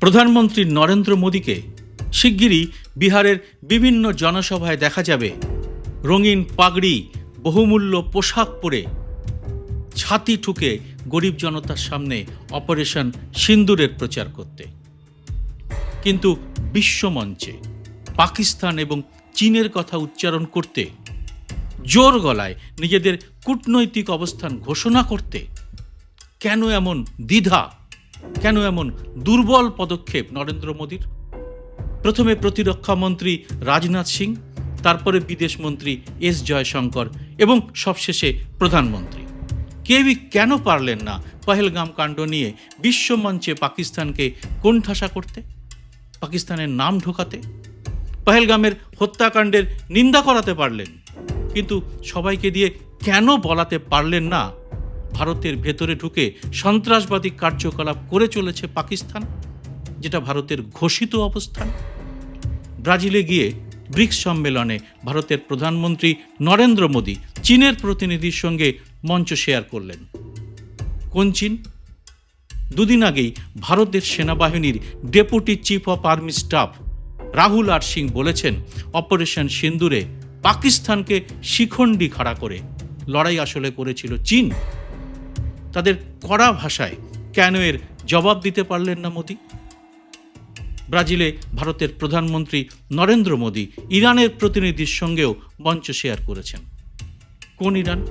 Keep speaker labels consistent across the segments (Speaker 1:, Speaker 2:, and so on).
Speaker 1: প্রধানমন্ত্রী নরেন্দ্র মোদীকে শিগগিরই বিহারের বিভিন্ন জনসভায় দেখা যাবে। রঙিন পাগড়ি, বহুমূল্য পোশাক পরে ছাতি ঠুকে গরিব জনতার সামনে অপারেশন সিন্দুরের প্রচার করতে। কিন্তু বিশ্বমঞ্চে পাকিস্তান এবং চীনের কথা উচ্চারণ করতে, জোর গলায় নিজেদের কূটনৈতিক অবস্থান ঘোষণা করতে কেন এমন দ্বিধা? কেন এমন দুর্বল পদক্ষেপ নরেন্দ্র মোদীর? প্রথমে প্রতিরক্ষা মন্ত্রী রাজনাথ সিং, তারপরে বিদেশ মন্ত্রী এস জয়শঙ্কর এবং সবশেষে প্রধানমন্ত্রী। কেউই কেন পারলেন না পহেলগাম কাণ্ড নিয়ে বিশ্বমঞ্চে পাকিস্তানকে কোণঠাসা করতে? পাকিস্তানের নাম ঢোকাতে? পহেলগামের হত্যাকাণ্ডের নিন্দা করাতে পারলেন? কিন্তু সবাইকে দিয়ে কেন বলাতে পারলেন না ভারতের ভেতরে ঢুকে সন্ত্রাসবাদী কার্যকলাপ করে চলেছে পাকিস্তান, যেটা ভারতের ঘোষিত অবস্থান। ব্রাজিলে গিয়ে ব্রিক্স সম্মেলনে ভারতের প্রধানমন্ত্রী নরেন্দ্র মোদী চীনের প্রতিনিধির সঙ্গে মঞ্চ শেয়ার করলেন। কোন চীন? দুদিন আগেই ভারতের সেনাবাহিনীর deputy chief of army staff Rahul R Singh বলেছেন, অপারেশন সিন্দুরে পাকিস্তানকে শিখণ্ডি খাড়া করে লড়াই আসলে করেছিল চীন। তাদের কড়া ভাষায় কেন এর জবাব দিতে পারলেন না মোদী? ব্রাজিলে ভারতের প্রধানমন্ত্রী নরেন্দ্র মোদী ইরানের প্রতিনিধির সঙ্গেও মঞ্চ শেয়ার করেছেন। কোন ইরান?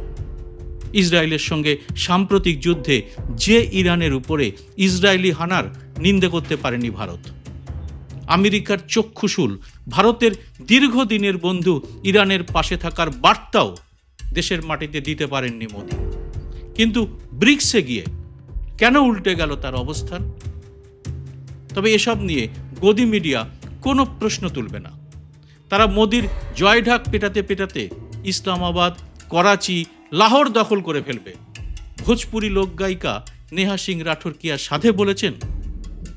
Speaker 1: ইসরায়েলের সঙ্গে সাম্প্রতিক যুদ্ধে যে ইরানের উপরে ইসরায়েলি হানার নিন্দে করতে পারেনি ভারত। আমেরিকার চক্ষুশুল ভারতের দীর্ঘদিনের বন্ধু ইরানের পাশে থাকার বার্তাও দেশের মাটিতে দিতে পারেননি মোদী। কিন্তু ব্রিক্সে গিয়ে কেন উল্টে গেল তার অবস্থান? তবে এসব নিয়ে গদি মিডিয়া কোনো প্রশ্ন তুলবে না। তারা মোদির জয়ঢাক পেটাতে পেটাতে ইসলামাবাদ, করাচি, লাহোর দখল করে ফেলবে। ভোজপুরি লোকগায়িকা নেহা সিং রাঠোর কি আর সাধে বলেছেন?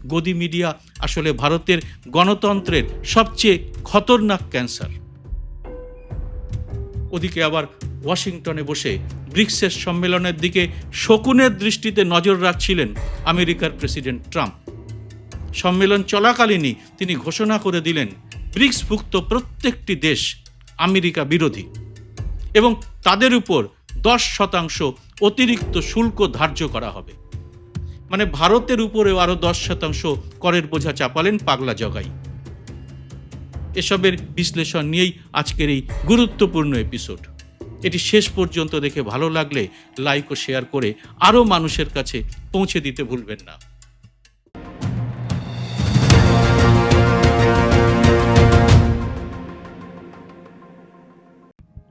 Speaker 1: গদি মিডিয়া আসলে ভারতের গণতন্ত্রের সবচেয়ে খতরনাক ক্যান্সার। ওদিকে আবার ওয়াশিংটনে বসে ব্রিক্সের সম্মেলনের দিকে শকুনের দৃষ্টিতে নজর রাখছিলেন আমেরিকার প্রেসিডেন্ট ট্রাম্প। সম্মেলন চলাকালীনই তিনি ঘোষণা করে দিলেন, ব্রিক্সভুক্ত প্রত্যেকটি দেশ আমেরিকা বিরোধী এবং তাদের উপর দশ শতাংশ অতিরিক্ত শুল্ক ধার্য করা হবে। মানে ভারতের উপরেও আরও দশ শতাংশ করের বোঝা চাপালেন পাগলা জগাই। এসবের বিশ্লেষণ নিয়েই আজকের এই গুরুত্বপূর্ণ এপিসোড এটি শেষ পর্যন্ত দেখে ভালো লাগলে লাইক ও শেয়ার করে আরও মানুষের কাছে পৌঁছে দিতে ভুলবেন না।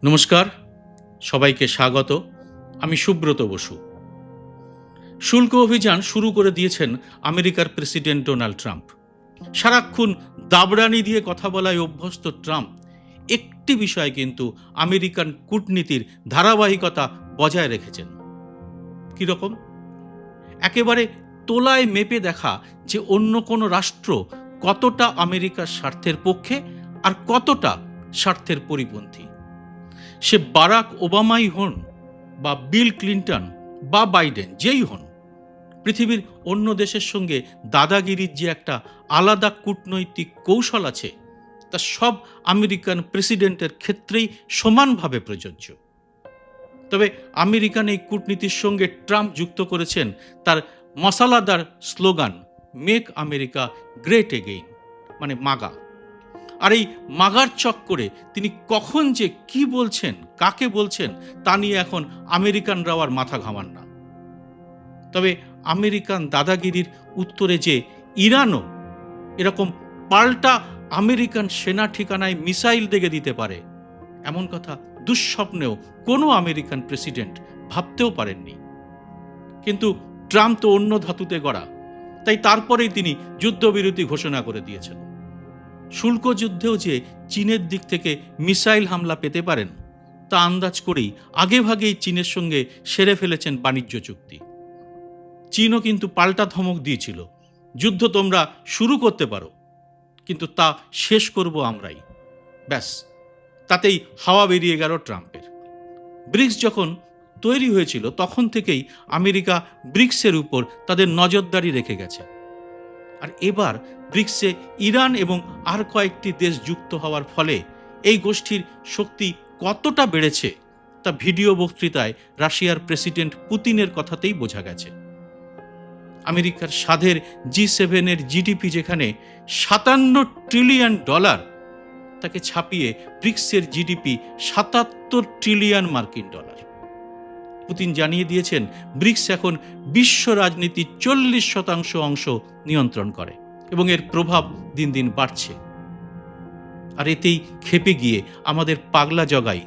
Speaker 1: নমস্কার, সবাইকে স্বাগত। আমি সুব্রত বসু। শুল্ক অভিযান শুরু করে দিয়েছেন আমেরিকার প্রেসিডেন্ট ডোনাল্ড ট্রাম্প। সারাক্ষণ দাবড়ানি দিয়ে কথা বলায় অভ্যস্ত ট্রাম্প। একটি বিষয় কিন্তু আমেরিকান কূটনীতির ধারাবাহিকতা বজায় রেখেছেন। কীরকম একেবারে তোলায় মেপে দেখা যে অন্য কোনো রাষ্ট্র কতটা আমেরিকার স্বার্থের পক্ষে আর কতটা স্বার্থের পরিপন্থী। সে বারাক ওবামাই হন বা বিল ক্লিন্টন বা বাইডেন, যেই হন পৃথিবীর অন্য দেশের সঙ্গে দাদাগিরির যে একটা আলাদা কূটনৈতিক কৌশল আছে, তা সব আমেরিকান প্রেসিডেন্টের ক্ষেত্রেই সমানভাবে প্রযোজ্য। তবে আমেরিকান এই কূটনীতির সঙ্গে ট্রাম্প যুক্ত করেছেন, তার মশালাদার slogan, make America great again মানে মাগা। আর এই মাগার চক্করে তিনি কখন যে কি বলছেন, কাকে বলছেন, তা নিয়ে এখন আমেরিকানরাও আর মাথা ঘামান না। তবে আমেরিকান দাদাগিরির উত্তরে যে ইরানও এরকম পাল্টা আমেরিকান সেনা ঠিকানায় মিসাইল দেগে দিতে পারে, এমন কথা দুঃস্বপ্নেও কোনো আমেরিকান প্রেসিডেন্ট ভাবতেও পারেননি। কিন্তু ট্রাম্প তো অন্য ধাতুতে গড়া, তাই তারপরেই তিনি যুদ্ধবিরতি ঘোষণা করে দিয়েছেন। শুল্ক যুদ্ধেও যে চীনের দিক থেকে মিসাইল হামলা পেতে পারেন, তা আন্দাজ করেই আগেভাগেই চীনের সঙ্গে সেরে ফেলেছেন বাণিজ্য চুক্তি। চীনও কিন্তু পাল্টা ধমক দিয়েছিল। যুদ্ধ তোমরা শুরু করতে পারো, কিন্তু তা শেষ করব আমরাই। ব্যাস, তাতেই হাওয়া বেরিয়ে গেল ট্রাম্পের। ব্রিক্স যখন তৈরি হয়েছিল, তখন থেকেই আমেরিকা ব্রিক্সের উপর তাদের নজরদারি রেখে গেছে। আর এবার ব্রিক্সে ইরান এবং আর কয়েকটি দেশ যুক্ত হওয়ার ফলে এই গোষ্ঠীর শক্তি কতটা বেড়েছে, তা ভিডিও বক্তৃতায় রাশিয়ার প্রেসিডেন্ট পুতিনের কথাতেই বোঝা গেছে। আমেরিকার সাধের জি সেভেনের জিডিপি যেখানে সাতান্ন ট্রিলিয়ন ডলার তাকে ছাপিয়ে ব্রিক্সের জিডিপি সাতাত্তর ট্রিলিয়ন মার্কিন ডলার পুতিন জানিয়ে দিয়েছেন, ব্রিক্স এখন বিশ্ব রাজনীতির চল্লিশ শতাংশ অংশ নিয়ন্ত্রণ করে এবং এর প্রভাব দিন দিন বাড়ছে। আর এতেই খেপে গিয়ে আমাদের পাগলা জগাই।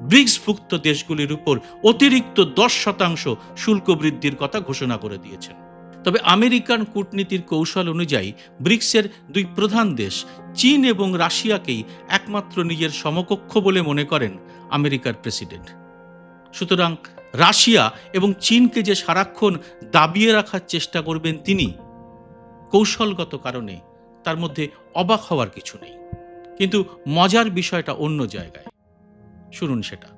Speaker 1: ব্রিক্সভুক্ত দেশগুলির উপর অতিরিক্ত দশ শতাংশ শুল্ক বৃদ্ধির কথা ঘোষণা করে দিয়েছেন। তবে আমেরিকান কূটনীতির কৌশল অনুযায়ী ব্রিক্সের দুই প্রধান দেশ, চীন এবং রাশিয়াকেই একমাত্র নিজের সমকক্ষ বলে মনে করেন আমেরিকার প্রেসিডেন্ট। সুতরাং রাশিয়া এবং চীনকে যে সারাক্ষণ দাবিয়ে রাখার চেষ্টা করবেন তিনি, কৌশলগত কারণে তার মধ্যে অবাক হওয়ার কিছু নেই। কিন্তু মজার বিষয়টা অন্য জায়গায়। শুনুন সেটা।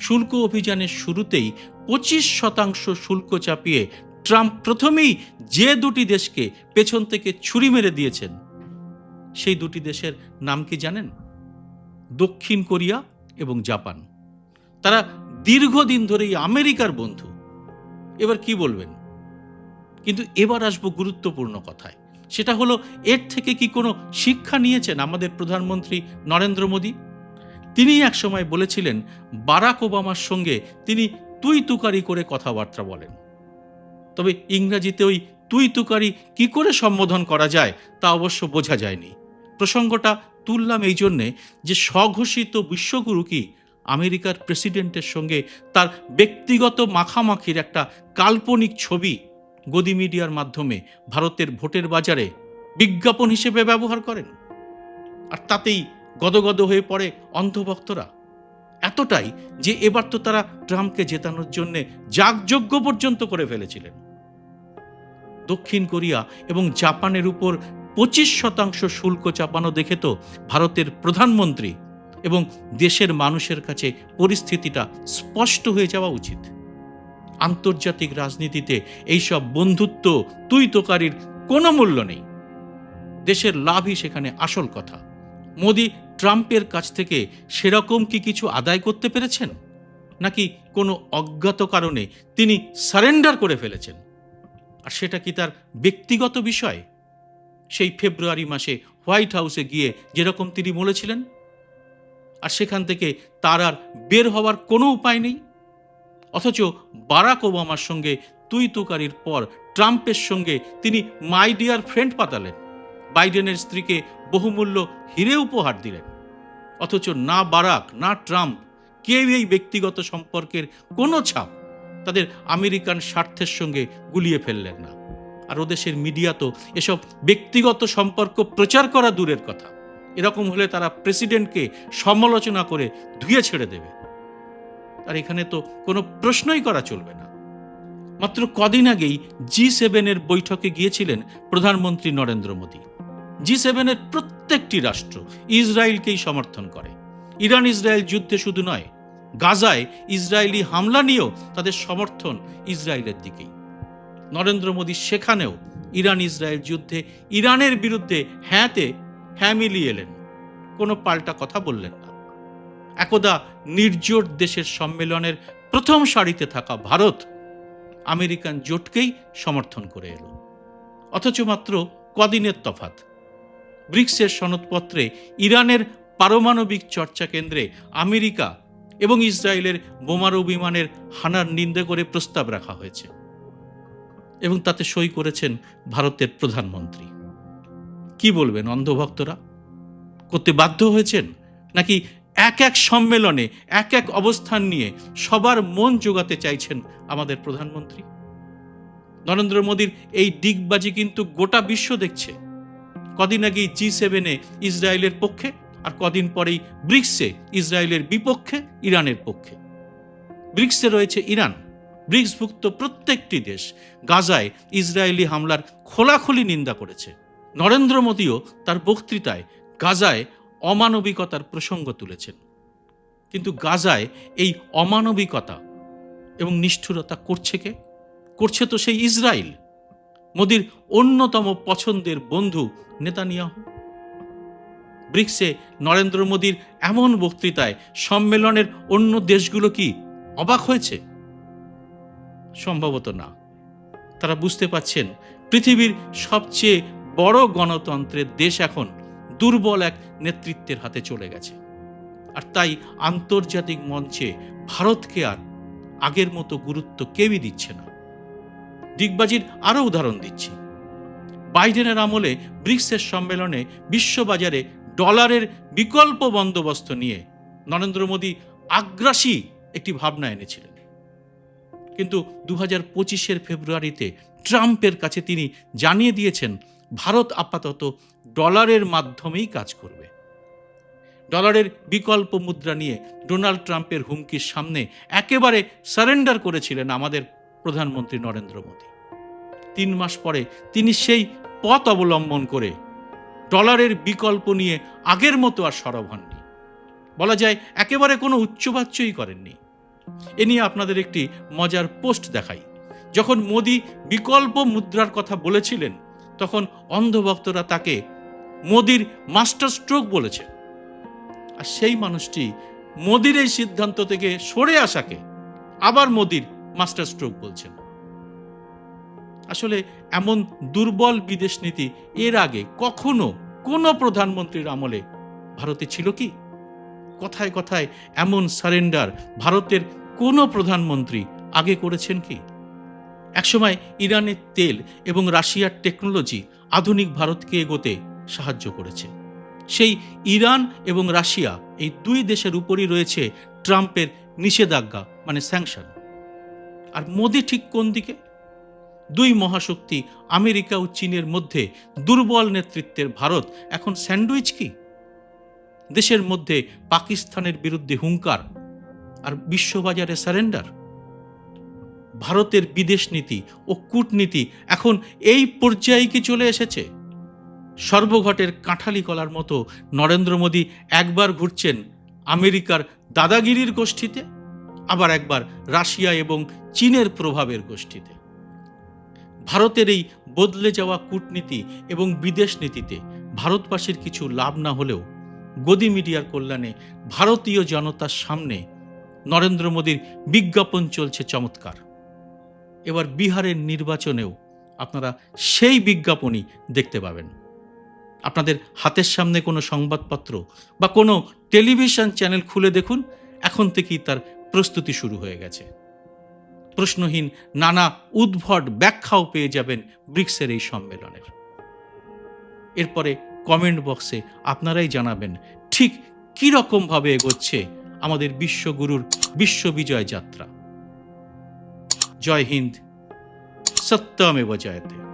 Speaker 1: শুল্ক অভিযানের শুরুতেই পঁচিশ শতাংশ শুল্ক চাপিয়ে ট্রাম্প প্রথমেই যে দুটি দেশকে পেছন থেকে ছুরি মেরে দিয়েছেন, সেই দুটি দেশের নাম কি জানেন? দক্ষিণ কোরিয়া এবং জাপান। তারা দীর্ঘদিন ধরেই আমেরিকার বন্ধু। এবার কি বলবেন? কিন্তু এবার আসব গুরুত্বপূর্ণ কথায়। সেটা হলো, এর থেকে কি কোনো শিক্ষা নিয়েছেন আমাদের প্রধানমন্ত্রী নরেন্দ্র মোদী? তিনি একসময় বলেছিলেন, বারাক ওবামার সঙ্গে তিনি তুই তুকারি করে কথাবার্তা বলেন। তবে ইংরাজিতে ওই তুই তুকারি কি করে সম্বোধন করা যায় তা অবশ্য বোঝা যায়নি। প্রসঙ্গটা তুললাম এই জন্যে যে স্বঘোষিত বিশ্বগুরু কি আমেরিকার প্রেসিডেন্টের সঙ্গে তার ব্যক্তিগত মাখামাখির একটা কাল্পনিক ছবি গদি মিডিয়ার মাধ্যমে ভারতের ভোটের বাজারে বিজ্ঞাপন হিসেবে ব্যবহার করেন। আর তাতেই গদগদ হয়ে পড়ে অন্ধভক্তরা। এতটাই যে এবার তো তারা ট্রাম্পকে জেতানোর জন্যে যাগযজ্ঞ পর্যন্ত করে ফেলেছিলেন। দক্ষিণ কোরিয়া এবং জাপানের উপর পঁচিশ শতাংশ শুল্ক চাপানো দেখে তো ভারতের প্রধানমন্ত্রী এবং দেশের মানুষের কাছে পরিস্থিতিটা স্পষ্ট হয়ে যাওয়া উচিত। আন্তর্জাতিক রাজনীতিতে এইসব বন্ধুত্ব তুই তোকারির কোনো মূল্য নেই। দেশের লাভই সেখানে আসল কথা। মোদি ট্রাম্পের কাছ থেকে সেরকম কি কিছু আদায় করতে পেরেছেন? নাকি কোনো অজ্ঞাত কারণে তিনি সারেন্ডার করে ফেলেছেন? আর সেটা কি তার ব্যক্তিগত বিষয়? সেই ফেব্রুয়ারি মাসে হোয়াইট হাউসে গিয়ে যেরকম তিনি বলেছিলেন, আর সেখান থেকে তার আর বের হওয়ার কোনো উপায় নেই। অথচ বারাক ওবামার সঙ্গে তুই তুকারির পর ট্রাম্পের সঙ্গে তিনি মাই ডিয়ার ফ্রেন্ড পাতালেন। বাইডেনের স্ত্রীকে বহুমূল্য হিরে উপহার দিলেন। অথচ না বারাক, না ট্রাম্প কেউ এই ব্যক্তিগত সম্পর্কের কোনো ছাপ তাদের আমেরিকান স্বার্থের সঙ্গে গুলিয়ে ফেললেন না। আর ওদেশের মিডিয়া তো এসব ব্যক্তিগত সম্পর্ক প্রচার করা দূরের কথা। এরকম হলে তারা প্রেসিডেন্টকে সমালোচনা করে ধুয়ে ছেড়ে দেবে। আর এখানে তো কোনো প্রশ্নই করা চলবে না। মাত্র কদিন আগেই জি সেভেনের বৈঠকে গিয়েছিলেন প্রধানমন্ত্রী নরেন্দ্র মোদী। জি সেভেনের প্রত্যেকটি রাষ্ট্র ইসরায়েলকেই সমর্থন করে। ইরান ইসরায়েল যুদ্ধে শুধু নয় গাজায় ইসরায়েলি হামলা নিয়েও তাদের সমর্থন ইসরায়েলের দিকেই। নরেন্দ্র মোদী সেখানেও ইরান ইসরায়েল যুদ্ধে ইরানের বিরুদ্ধে হ্যাঁতে হ্যাঁ মিলিয়ে এলেন। কোনো পাল্টা কথা বললেন না। একদা নির্জোট দেশের সম্মেলনের প্রথম সারিতে থাকা ভারত আমেরিকান জোটকেই সমর্থন করে এলো। অথচ মাত্র কদিনের তফাত। ব্রিক্সের সনদপত্রে ইরানের পারমাণবিক চর্চা কেন্দ্রে আমেরিকা এবং ইসরায়েলের বোমারু বিমানের হানার নিন্দা করে প্রস্তাব রাখা হয়েছে এবং তাতে সই করেছেন ভারতের প্রধানমন্ত্রী। কি বলবেন অন্ধভক্তরা? করতে বাধ্য হয়েছেন? নাকি এক এক সম্মেলনে, এক এক অবস্থান নিয়ে সবার মন জোগাতে চাইছেন আমাদের প্রধানমন্ত্রী? নরেন্দ্র মোদীর এই ডিগবাজি কিন্তু গোটা বিশ্ব দেখছে। কদিন আগেই জি সেভেনে ইসরায়েলের পক্ষে কদিন পরেই ব্রিক্সে, ইসরায়েলের বিপক্ষে, ইরানের পক্ষে। ব্রিক্সে রয়েছে ইরান। ব্রিক্সভুক্ত প্রত্যেকটি দেশ গাজায় ইসরায়েলি হামলার খোলাখুলি নিন্দা করেছে। নরেন্দ্র মোদীও তার বক্তৃতায় গাজায় অমানবিকতার প্রসঙ্গ তুলেছেন। কিন্তু গাজায় এই অমানবিকতা এবং নিষ্ঠুরতা করছে কে? করছে তো সেই ইসরায়েল। মোদির অন্যতম পছন্দের বন্ধু নেতানিয়াহু। ব্রিক্সে নরেন্দ্র মোদীর এমন বক্তৃতায় সম্মেলনের অন্য দেশগুলো কি অবাক হয়েছে? সম্ভবত না। তারা বুঝতে পাচ্ছেন পৃথিবীর সবচেয়ে বড় গণতন্ত্রের দেশ এখন দুর্বল এক নেতৃত্বের হাতে চলে গেছে। আর তাই আন্তর্জাতিক মঞ্চে ভারতকে আর আগের মতো গুরুত্ব কেউই দিচ্ছে না। দিগবাজির আরও উদাহরণ দিচ্ছি। বাইডেনের আমলে ব্রিক্সের সম্মেলনে বিশ্ববাজারে ডলারের বিকল্প বন্দোবস্ত নিয়ে নরেন্দ্র মোদী আগ্রাসী একটি ভাবনা এনেছিলেন। কিন্তু দু হাজার পঁচিশের ফেব্রুয়ারিতে ট্রাম্পের কাছে তিনি জানিয়ে দিয়েছেন, ভারত আপাতত ডলারের মাধ্যমেই কাজ করবে। ডলারের বিকল্প মুদ্রা নিয়ে ডোনাল্ড ট্রাম্পের হুমকির সামনে একেবারে সারেন্ডার করেছিলেন আমাদের প্রধানমন্ত্রী নরেন্দ্র মোদী। তিন মাস পরে তিনি সেই পথ অবলম্বন করে ডলারের বিকল্প নিয়ে আগের মতো আর সরব হননি। বলা যায় একেবারে কোনো উচ্চবাচ্যই করেননি। এ নিয়ে আপনাদের একটি মজার পোস্ট দেখাই। যখন মোদি বিকল্প মুদ্রার কথা বলেছিলেন, তখন অন্ধভক্তরা তাকে মোদির মাস্টার স্ট্রোক বলেছে। আর সেই মানুষটি মোদির এই সিদ্ধান্ত থেকে সরে আসাকে আবার মোদির মাস্টার স্ট্রোক বলছেন। আসলে এমন দুর্বল বিদেশ নীতি এর আগে কখনো কোনো প্রধানমন্ত্রীর আমলে ভারতে ছিল কি? কথায় কথায় এমন সারেন্ডার ভারতের কোনো প্রধানমন্ত্রী আগে করেছেন কি? একসময় ইরানের তেল এবং রাশিয়ার টেকনোলজি আধুনিক ভারতকে এগোতে সাহায্য করেছে। সেই ইরান এবং রাশিয়া এই দুই দেশের উপরই রয়েছে ট্রাম্পের নিষেধাজ্ঞা মানে স্যাংশন। আর মোদি ঠিক কোন দিকে? দুই মহাশক্তি আমেরিকা ও চীনের মধ্যে দুর্বল নেতৃত্বের ভারত এখন স্যান্ডউইচ কি? দেশের মধ্যে পাকিস্তানের বিরুদ্ধে হুঙ্কার আর বিশ্ববাজারে সারেন্ডার? ভারতের বিদেশ নীতি ও কূটনীতি এখন এই পর্যায়ে কি চলে এসেছে? সর্বঘটের কাঁঠালি কলার মতো নরেন্দ্র মোদী একবার ঘুরছেন আমেরিকার দাদাগিরির গোষ্ঠীতে, আবার একবার রাশিয়া এবং চীনের প্রভাবের গোষ্ঠীতে। ভারতের এই বদলে যাওয়া কূটনীতি এবং বিদেশ নীতিতে ভারতবাসীর কিছু লাভ না হলেও গদি মিডিয়ার কল্যাণে ভারতীয় জনতার সামনে নরেন্দ্র মোদীর বিজ্ঞাপন চলছে চমৎকার। এবার বিহারের নির্বাচনেও আপনারা সেই বিজ্ঞাপনই দেখতে পাবেন। আপনাদের হাতের সামনে কোনো সংবাদপত্র বা কোনো টেলিভিশন চ্যানেল খুলে দেখুন, এখন থেকেই তার প্রস্তুতি শুরু হয়ে গেছে। প্রশ্নহীন নানা উদ্ভট ব্যাখ্যাও পেয়ে যাবেন ব্রিক্সের এই সম্মেলনের। এরপরে কমেন্ট বক্সে আপনারাই জানাবেন, ঠিক কী রকমভাবে এগোচ্ছে আমাদের বিশ্বগুরুর বিশ্ববিজয় যাত্রা? জয় হিন্দ, সত্যমেব জয়তে।